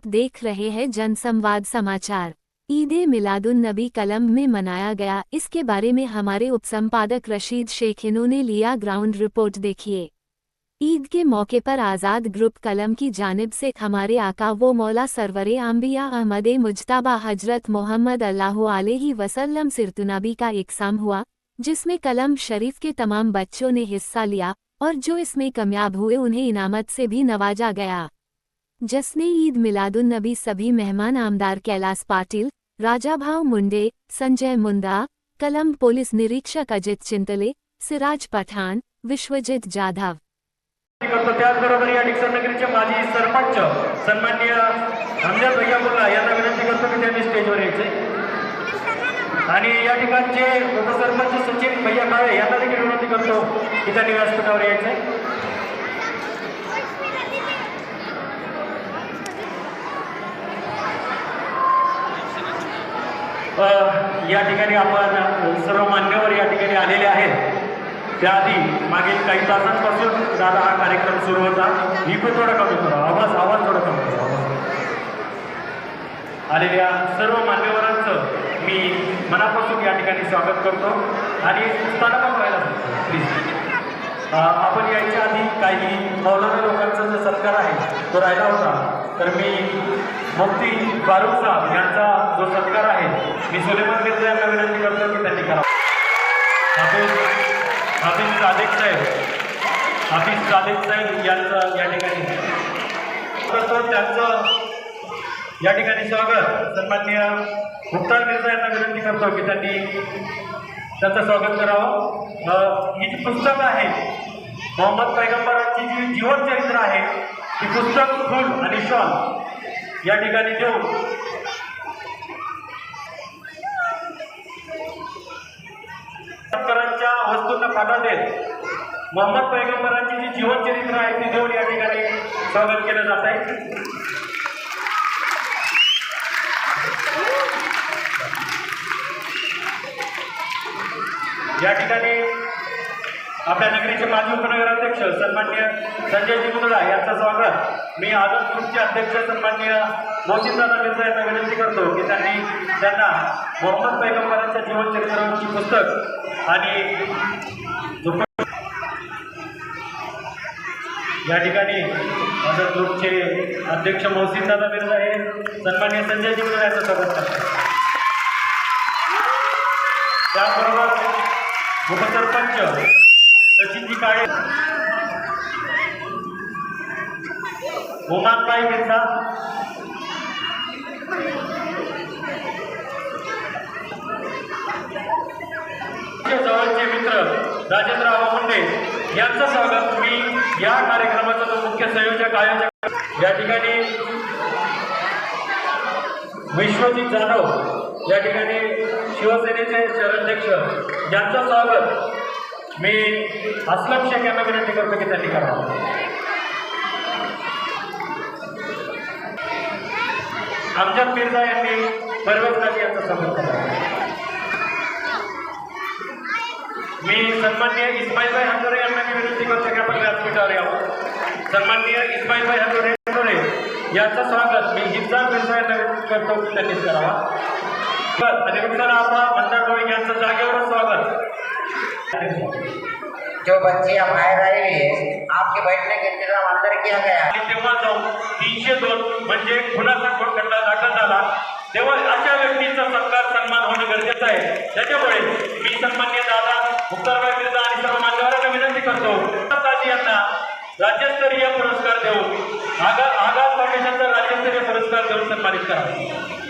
आप देख रहे हैं जनसंवाद समाचार। ईद मिलादुन नबी कलम में मनाया गया। इसके बारे में हमारे उपसंपादक रशीद शेखिनो ने लिया ग्राउंड रिपोर्ट। देखिए। ईद के मौके पर आज़ाद ग्रुप कलम की जानिब से हमारे आका वो मौला सरवरे आम्बिया अहमद मुजताबा हज़रत मोहम्मद अल्लाह वसल्लम सिरतुनबी का इकसाम हुआ, जिसमें कलम शरीफ के तमाम बच्चों ने हिस्सा लिया और जो इसमें कामयाब हुए उन्हें इनामत से भी नवाजा गया। जश्न ईद मिलादुन नबी सभी मेहमान आमदार कैलाश पाटिल राजाभाव मुंडे, संजय मुंदा कलम पोलीस निरीक्षक अजित चिंतले, सिराज पठाण विश्वजित जाधव। सरपंच विनंती सचिन भैया विनंती या ठिकाणी आपण सर्व मान्यवर या ठिकाणी आलेले आहेत त्याआधी मागील काही तासांपासून दादा हा कार्यक्रम सुरू होता. मी पण थोडा कमी करा. आवाज आवाज थोडा कमी करा. आवाज. आलेल्या सर्व मान्यवरांचं मी मनापासून या ठिकाणी स्वागत करतो आणि स्थानापन्न व्हायला सांगतो. प्लीज आपण यायच्या आधी काही मौलाना लोकांचा जो सत्कार आहे तो राहिला होता. तर मी मुफ्ती फारुख साहेब यांचा जो सत्कार आहे मी सुलेमान मिर्झा यांना विनंती करतो की त्यांनी करावा हाफिज हाफिज सादिक साहेब. हाफिज सादिक साहेब यांचं या ठिकाणी. त्यांचं या ठिकाणी स्वागत. सन्माननीय मुक्तार मिर्झा यांना विनंती करतो की त्यांनी त्याचं स्वागत करावं. ही जी पुस्तकं आहेत मोहम्मद पैगंबरांची जी जीवनचरित्र आहे ती पुस्तक फुल आणि शॉल या ठिकाणी देऊन पैगंबरांच्या वस्तूंना फाटा देत मोहम्मद पैगंबरांची जी जीवनचरित्र आहे ती देऊन या ठिकाणी स्वागत केलं जात आहे. या ठिकाणी आपल्या नगरीचे माजी उपनगराध्यक्ष सन्मान्य संजयजी मुंदडा यांचं स्वागत. मी आझाद ग्रुपचे अध्यक्ष सन्मान्य मोहसिनदादा मिर्झा यांना विनंती करतो की त्यांनी त्यांना मोहम्मद पैगंबरांच्या जीवनचरित्रांची पुस्तक आणि झोप- या ठिकाणी आझाद ग्रुपचे अध्यक्ष मोहसिनदादा मिर्झा हे सन्मान्य संजयजी मुंदडा यांचं स्वागत करतात. त्याबरोबर उपसरपंच ओमानबाई मिर्झा जवळचे मित्र राजेंद्रराव मुंडे यांचं स्वागत मी या कार्यक्रमाचा जो मुख्य संयोजक आयोजक या ठिकाणी विश्वजित जाधव या ठिकाणी शिवसेनेचे शहराध्यक्ष यांचं स्वागत मी अस्लम शेख यांना विनंती करतो की त्यांनी करावं. आमच्या मिर्झा यांनी परवेज काझी यांचं स्वागत मी सन्माननीय इस्माईलभाई हंदोरे यांना मी विनंती करतो की आपण व्यासपीठावर यावं. सन्माननीय इस्माईलभाई हंदोरे हंदोरे यांचं स्वागत मी हिफ्जा मिर्झा यांना विनंती करतो की त्यांनीच करावा. बस आणि रुखसार आपा मंदार डोळे यांचं जागेवरच स्वागत. जो बच्चियां बाहर आए हुई हैं आपके बैठने का इंतजाम अंदर किया गया। तेव्हा जाऊन तीनशे दोन म्हणजे खुनाचा खटला दाखल झाला तेव्हा अशा व्यक्तीचा सत्कार सन्मान होणं गरजेचं आहे. त्याच्यामुळे मी सन्मान्य दादा मुक्तारबाई मिर्झा आणि सर्व मान्यवरांना विनंती करतो दादाजी यांना राज्यस्तरीय पुरस्कार देऊन आगा आगाज फाउंडेशनचा राज्यस्तरीय पुरस्कार देऊन सन्मानित करा.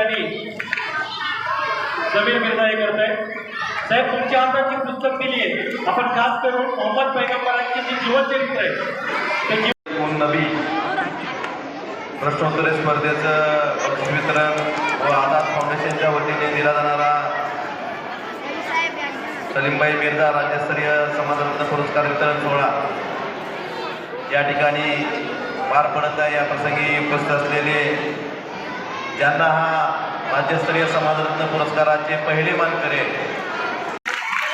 ठिकाणी समीर मिर्झा हे करत आहे साहेब तुमच्या हातात जी पुस्तक दिली आहे आपण खास करून मोहम्मद पैगंबरांची जी जीवनचरित्र आहे ते कोण नबी. प्रश्नोत्तरी स्पर्धेचं बक्षीस वितरण व आझाद फाउंडेशनच्या वतीने दिला जाणारा सलीमबाई मिर्झा राज्यस्तरीय समाजरत्न पुरस्कार वितरण सोहळा या ठिकाणी पार पडत आहे. या प्रसंगी उपस्थित असलेले ज्यांना हा राज्यस्तरीय समाजरत्न पुरस्काराचे पहिले मानकरी करेल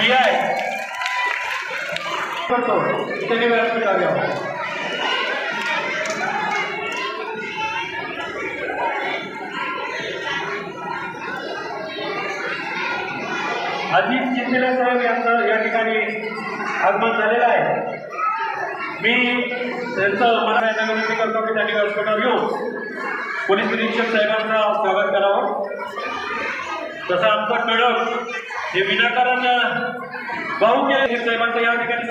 ही करतो. अजित चिखले साहेब यांचं या ठिकाणी आगमन झालेलं आहे. मी त्यांचं मला यांना विनंती करतो की त्यांनी व्यासपीठावर येऊन पोलीस निरीक्षक साहेबांचं स्वागत करावं? तसं आमचं कडक हे विनाकारण भाऊ साहेबांचं या ठिकाणी